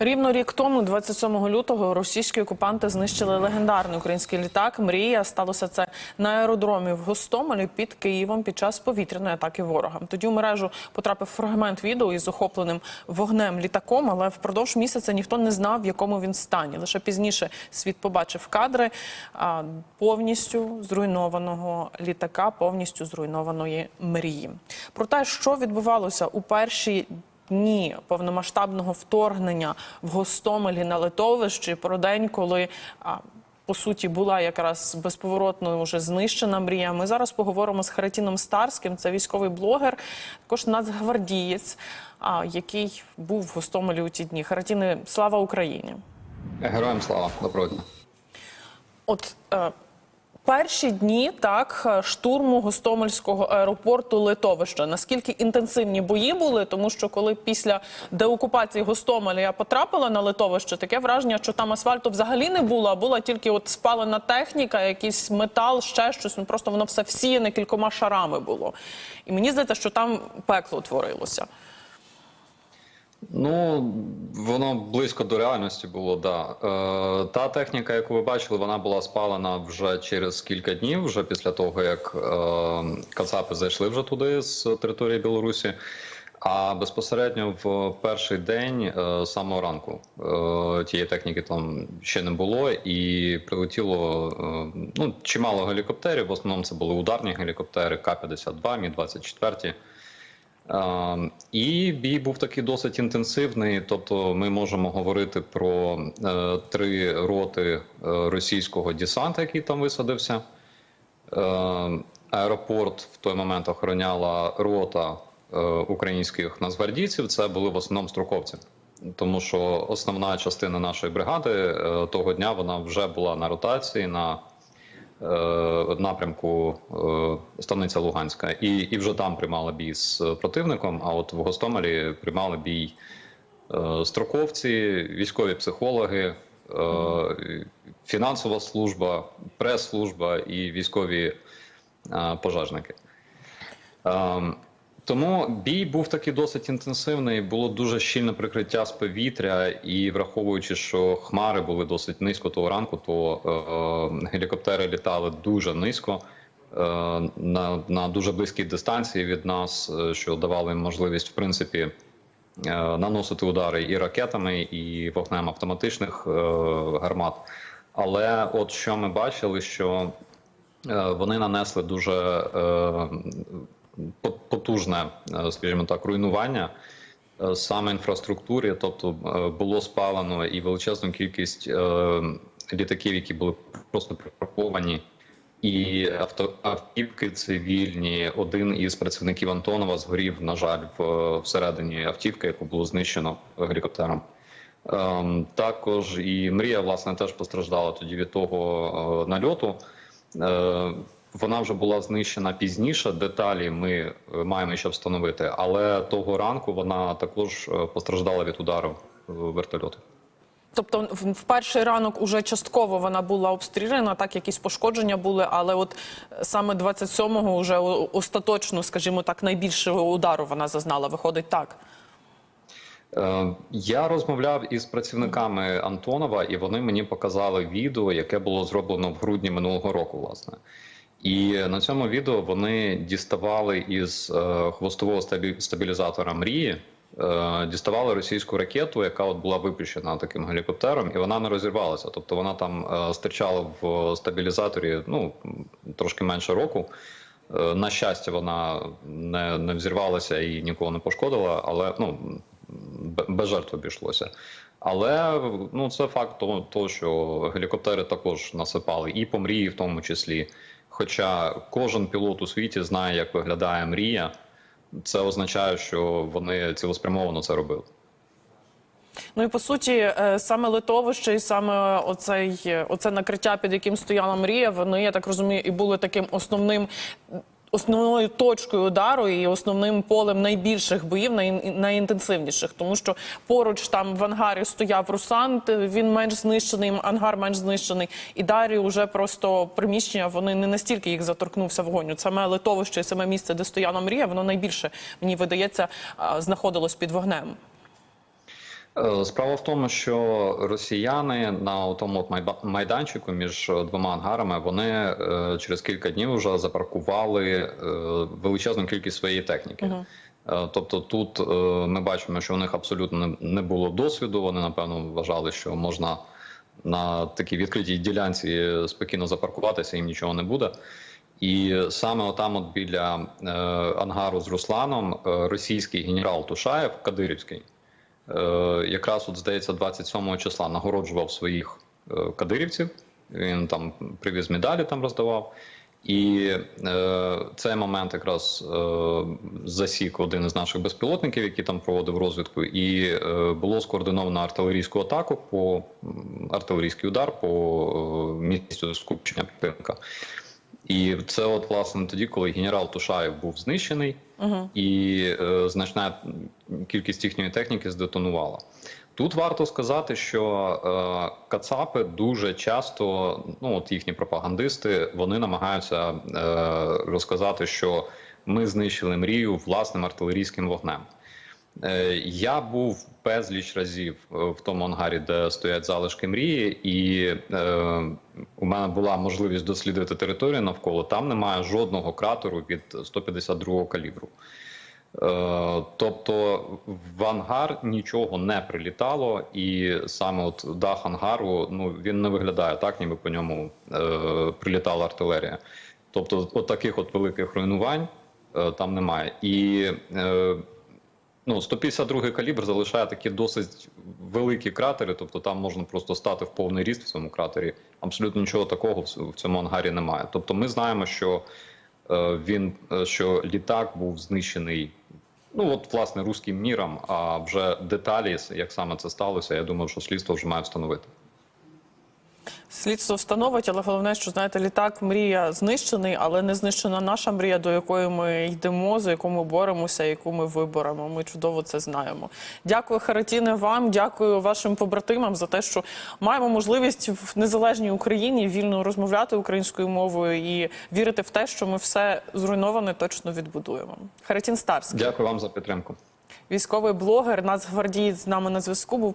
Рівно рік тому, 27 лютого, російські окупанти знищили легендарний український літак. Мрія сталося це на аеродромі в Гостомелі під Києвом під час повітряної атаки ворога. Тоді у мережу потрапив фрагмент відео із охопленим вогнем літаком, але впродовж місяця ніхто не знав, в якому він стані. Лише пізніше світ побачив кадри повністю зруйнованого літака, повністю зруйнованої мрії. Про те, що відбувалося у перші дні повномасштабного вторгнення в Гостомелі на литовищі про день, коли по суті була якраз безповоротно вже знищена мрія. Ми зараз поговоримо з Харатіном Старським. Це військовий блогер, також нацгвардієць, який був в Гостомелі у ті дні. Харатіни, слава Україні! Героям слава, доброго дня. От е, перші дні так е, штурму Гостомельського аеропорту Литовища. Наскільки інтенсивні бої були, тому що коли після деокупації Гостомеля я потрапила на Литовище, таке враження, що там асфальту взагалі не було, а була тільки от спалена техніка, якийсь метал, ще щось. Ну просто воно все всіяне кількома шарами було. І мені здається, що там пекло творилося. Ну, воно близько до реальності було, да. Е, та техніка, яку ви бачили, вона була спалена вже через кілька днів, вже після того, як е, Кацапи зайшли вже туди з території Білорусі. А безпосередньо в перший день е, самого ранку е, тієї техніки там ще не було, і прилетіло е, ну, чимало гелікоптерів. В основному це були ударні гелікоптери К-52, Мі-24. Е, І бій був такий досить інтенсивний. Тобто, ми можемо говорити про е, три роти е, російського десанту, який там висадився. Е, Аеропорт в той момент охороняла рота е, українських нацгвардійців. Це були в основному строковці. Тому що основна частина нашої бригади того дня вона вже була на ротації на напрямку е, станиця Луганська, і, і вже там приймали бій з противником. А от в Гостомелі приймали бій е, строковці, військові психологи, е, фінансова служба, прес-служба і військові е, пожежники. Тому бій був такий досить інтенсивний. Було дуже щільне прикриття з повітря, і враховуючи, що хмари були досить низько того ранку, то е, гелікоптери літали дуже низько е, на, на дуже близькій дистанції від нас, е, що давало їм можливість, в принципі, е, наносити удари і ракетами, і вогнем автоматичних е, гармат. Але от що ми бачили, що е, вони нанесли дуже е, потужне, е, скажімо так, руйнування е, саме інфраструктурі, тобто е, було спалено і величезну кількість літаків, які були просто припарковані, і авто, автівки цивільні. Один із працівників Антонова згорів, на жаль, в, всередині автівки, яку було знищено гелікоптером. Ем, також і мрія власне теж постраждала тоді від того е, нальоту. Е, вона вже була знищена пізніше. Деталі ми е, маємо ще встановити, але того ранку вона також е, постраждала від удару е, вертольоту. Тобто, в перший ранок уже частково вона була обстріляна, так якісь пошкодження були, але от саме 27-го вже остаточно, скажімо так, найбільшого удару вона зазнала. Виходить так. Я розмовляв із працівниками Антонова, і вони мені показали відео, яке було зроблено в грудні минулого року, власне. І на цьому відео вони діставали із е, хвостового стабілізатора мрії, е, діставали російську ракету, яка от була випущена таким гелікоптером, і вона не розірвалася. Тобто вона там е, стирчала в стабілізаторі ну, трошки менше року. На щастя, вона не, не взірвалася і нікого не пошкодила, але ну, без жертв обійшлося. Але ну, це факт того, що гелікоптери також насипали і по мрії, в тому числі. Хоча кожен пілот у світі знає, як виглядає мрія, це означає, що вони цілеспрямовано це робили. Ну і по суті, е, саме литовище і саме оцей е, оце накриття, під яким стояла мрія, вони я так розумію, і були таким основним. Основною точкою удару і основним полем найбільших боїв, найінтенсивніших, тому що поруч там в ангарі стояв Русант, він менш знищений, ангар менш знищений, і далі вже просто приміщення вони не настільки їх заторкнувся вогонь. Саме литовище, саме місце, де стояла мрія, воно найбільше мені видається знаходилось під вогнем. Е, Справа в тому, що росіяни на тому майданчику між е, двома ангарами вони е, через кілька днів вже запаркували величезну кількість своєї техніки. Е, Тобто тут ми бачимо, що у них абсолютно не- було досвіду. Вони напевно вважали, що можна на такій відкритій ділянці спокійно запаркуватися, їм нічого не буде. І саме отам, от біля ангару з Русланом, російський генерал Тушаєв Кадирівський, якраз от здається, 27 числа нагороджував своїх е, кадирівців. Він там привіз медалі, там роздавав. І е, цей момент якраз е, засік один із наших безпілотників, який там проводив розвідку, і е, було скоординовано артилерійську атаку по артилерійський удар по е, місцю скупчення противника. І це, от власне, тоді, коли генерал Тушаєв був знищений, і е, значна кількість їхньої техніки здетонувала. Тут варто сказати, що е, Кацапи дуже часто, ну от їхні пропагандисти, вони намагаються е, розказати, що ми знищили мрію власним артилерійським вогнем. Е, Я був безліч разів е, в тому ангарі, де стоять залишки мрії, і е, у мене була можливість дослідити територію навколо. Там немає жодного кратеру від 152-го калібру. Е, Тобто в ангар нічого не прилітало, і саме от дах ангару ну він не виглядає так, ніби по ньому е, прилітала артилерія. Тобто, от таких от великих руйнувань е, там немає. І е, ну, 152 калібр залишає такі досить великі кратери, тобто там можна просто стати в повний ріст в цьому кратері. Абсолютно нічого такого в цьому ангарі немає. Тобто, ми знаємо, що е, він е, що літак був знищений. Ну от власне руським міром, а вже деталі, як саме це сталося, я думаю, що слідство вже має встановити. Слідство встановить, але головне, що знаєте, літак мрія знищений, але не знищена наша мрія, до якої ми йдемо, за яку ми боремося, яку ми виборемо. Ми чудово це знаємо. Дякую, Харатіне, вам, дякую вашим побратимам за те, що маємо можливість в незалежній Україні вільно розмовляти українською мовою і вірити в те, що ми все зруйноване точно відбудуємо. Харатін Старський, Дякую вам за підтримку. військовий блогер, нацгвардієць з нами на зв'язку. Був